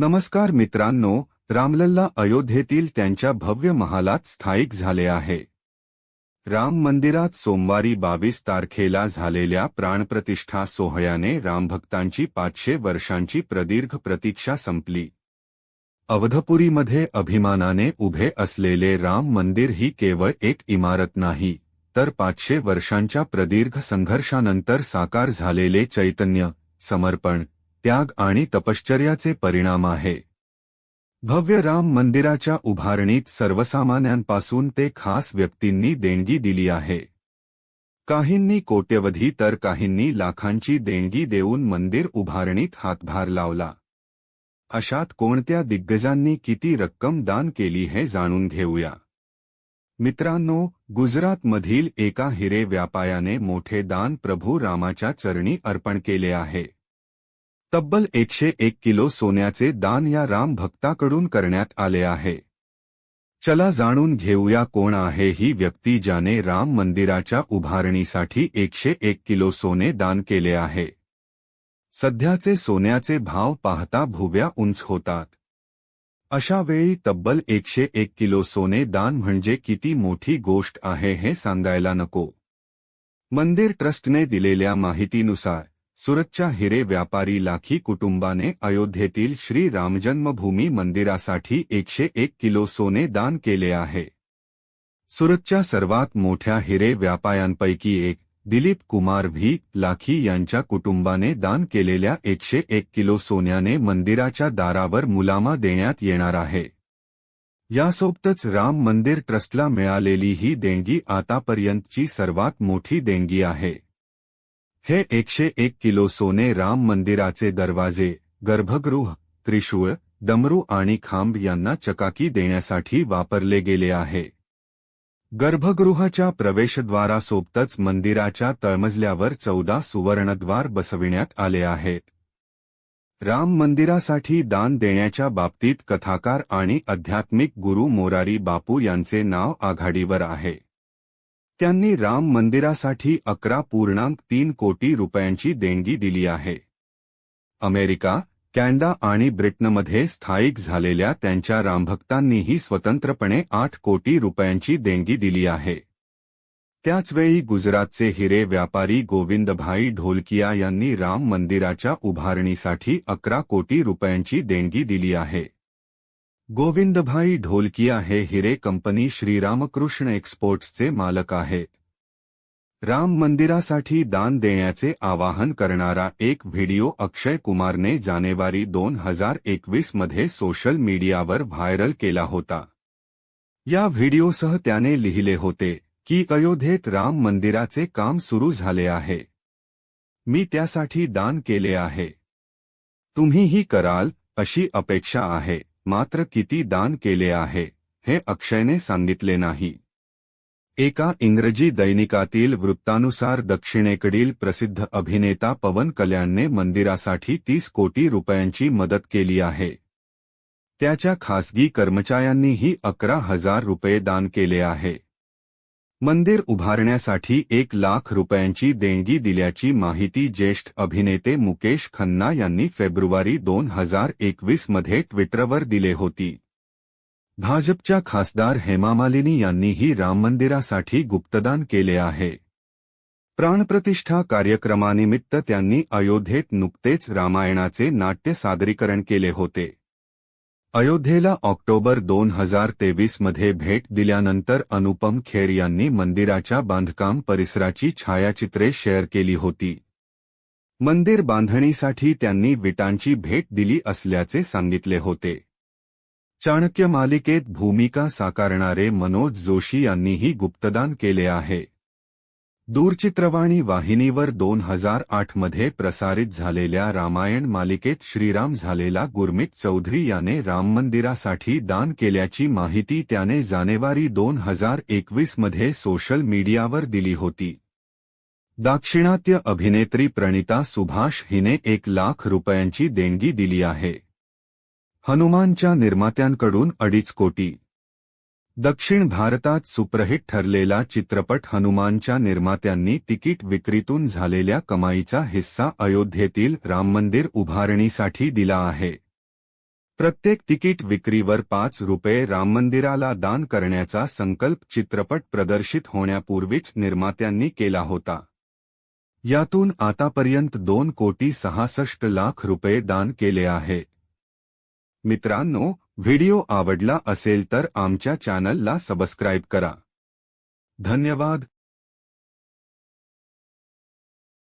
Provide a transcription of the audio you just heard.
नमस्कार मित्रांनो रामलल्ला अयोध्येतील त्यांच्या भव्य महालात स्थायिक झाले आहे. राम मंदिरात सोमवारी बावीस तारखेला झालेल्या प्राणप्रतिष्ठा सोहळ्याने रामभक्तांची पाचशे वर्षांची प्रदीर्घ प्रतीक्षा संपली. अवधपुरीमध्ये अभिमानाने उभे असलेले राम मंदिर ही केवळ एक इमारत नाही तर पाचशे वर्षांच्या प्रदीर्घ संघर्षानंतर साकार झालेले चैतन्य समर्पण त्याग आणि परिणाम आहे. भव्य राम मंदिराच्या उभारणीत सर्वसामान्यांपासून ते खास व्यक्तींनी देणगी दिली आहे. काहींनी कोट्यवधी तर काहींनी लाखांची देणगी देऊन मंदिर उभारणीत हातभार लावला. अशात कोणत्या दिग्गजांनी किती रक्कम दान केली हे जाणून घेऊया. मित्रांनो, गुजरातमधील एका हिरे व्यापायाने मोठे दान प्रभू रामाच्या चरणी अर्पण केले आहे. तब्बल एकशे एक किलो सोन्याचे दान या राम भक्ताकडून करण्यात आले आहे. चला जाणून घेऊया कोण आहे ही व्यक्ती ज्याने राम मंदिराच्या उभारणीसाठी एकशे एक किलो सोने दान केले आहे. सध्याचे सोन्याचे भाव पाहता भुव्या उंच होतात. अशा वेळी तब्बल एकशे एक किलो सोने दान म्हणजे किती मोठी गोष्ट आहे हे सांगायला नको. मंदिर ट्रस्टने दिलेल्या माहितीनुसार सुरतच्या हिरे व्यापारी लाखी कुटुंबाने अयोध्येतील श्री रामजन्मभूमी मंदिरासाठी एकशे एक किलो सोने दान केले आहे. सुरतच्या सर्वात मोठ्या हिरे व्यापायांपैकी एक दिलीप कुमार व्ही. लाखी यांच्या कुटुंबाने दान केलेल्या एकशे एक किलो सोन्याने मंदिराच्या दारावर मुलामा देण्यात येणार आहे. यासोबतच राम मंदिर ट्रस्टला मिळालेली ही देणगी आतापर्यंतची सर्वात मोठी देणगी आहे. हे एकशे एक किलो सोने राम मंदिराचे दरवाजे, गर्भगृह, त्रिशूळ दमरू आणि खांब यांना चकाकी देण्यासाठी वापरले गेले आहे. गर्भगृहाच्या प्रवेशद्वारासोबतच मंदिराच्या तळमजल्यावर चौदा सुवर्णद्वार बसविण्यात आले आहेत. राम मंदिरासाठी दान देण्याच्या बाबतीत कथाकार आणि आध्यात्मिक गुरु मोरारी बापू यांचे नाव आघाडीवर आहे. त्यांनी राम मंदिरासाठी अकरा पूर्णांक तीन कोटी रुपयांची देणगी दिली आहे. अमेरिका, कॅनडा आणि ब्रिटनमध्ये स्थायिक झालेल्या त्यांच्या रामभक्तांनीही स्वतंत्रपणे आठ कोटी रुपयांची देणगी दिली आहे. त्याचवेळी गुजरातचे हिरे व्यापारी गोविंदभाई ढोलकिया यांनी राम मंदिराच्या उभारणीसाठी अकरा कोटी रुपयांची देणगी दिली आहे. गोविंदभाई ढोलकिया हे हिरे कंपनी श्री श्रीरामकृष्ण एक्सपोर्ट्सचे मालक आहेत राम मंदिरासाठी दान देण्याचे आवाहन करणारा एक व्हिडिओ अक्षय कुमारने जानेवारी दोन हज़ार मध्ये सोशल मीडियावर व्हायरल केला होता. या व्हिडिओसह त्याने लिहिले होते की अयोध्येत राम मंदिराचे काम सुरू मी त्यासाठी दान केले आहे. तुम्हीही कराल अशी अपेक्षा आहे. मात्र किती दान केले आहे हे अक्षयने सांगितले नाही. एका इंग्रजी दैनिकातील वृत्तानुसार दक्षिणेकडील प्रसिद्ध अभिनेता पवन कल्याणने मंदिरासाठी तीस कोटी रुपयांची मदत केली आहे. त्याच्या खासगी कर्मचाऱ्यांनीही अकरा हजार रुपये दान केले आहे. मंदिर उभारण्यासाठी एक लाख रुपयांची देणगी दिल्याची माहिती ज्येष्ठ अभिनेते मुकेश खन्ना यांनी फेब्रुवारी दोन हजार एकवीसमध्ये ट्विटरवर दिले होती. भाजपच्या खासदार हेमामालिनी यांनीही राम मंदिरासाठी गुप्तदान केले आहे. प्राणप्रतिष्ठा कार्यक्रमानिमित्त त्यांनी अयोध्येत नुकतेच रामायणाचे नाट्य सादरीकरण केले होते. अयोध्येला ऑक्टोबर दोन हजार तेवीसमध्ये भेट दिल्यानंतर अनुपम खेर यांनी मंदिराच्या बांधकाम परिसराची छायाचित्रे शेअर केली होती. मंदिर बांधणीसाठी त्यांनी विटांची भेट दिली असल्याचे सांगितले होते. चाणक्य मालिकेत भूमिका साकारणारे मनोज जोशी यांनीही गुप्तदान केले आहे. दूरचित्रवाणी वाहिनीवर दोन हजार आठमध्ये प्रसारित झालेल्या रामायण मालिकेत श्रीराम झालेला गुरमीत चौधरी याने राम मंदिरासाठी दान केल्याची माहिती त्याने जानेवारी दोन हजार एकवीसमध्ये सोशल मीडियावर दिली होती. दाक्षिणात्य अभिनेत्री प्रणिता सुभाष हिने एक लाख रुपयांची देणगी दिली आहे. हनुमानच्या निर्मात्यांकडून अडीच कोटी. दक्षिण भारतात सुप्रहित ठरलेला चित्रपट हनुमानच्या निर्मात्यांनी तिकीट विक्रीतून झालेल्या कमाईचा हिस्सा अयोध्येतील राम मंदिर उभारणीसाठी दिला आहे. प्रत्येक तिकीट विक्रीवर पाच रुपये राम मंदिराला दान करण्याचा संकल्प चित्रपट प्रदर्शित होण्यापूर्वीच निर्मात्यांनी केला होता. यातून आतापर्यंत दोन कोटी सहासष्ट लाख रुपये दान केले आहे. मित्रांनो व्हिडिओ आवडला असेल तर आमच्या चॅनलला सबस्क्राईब करा. धन्यवाद.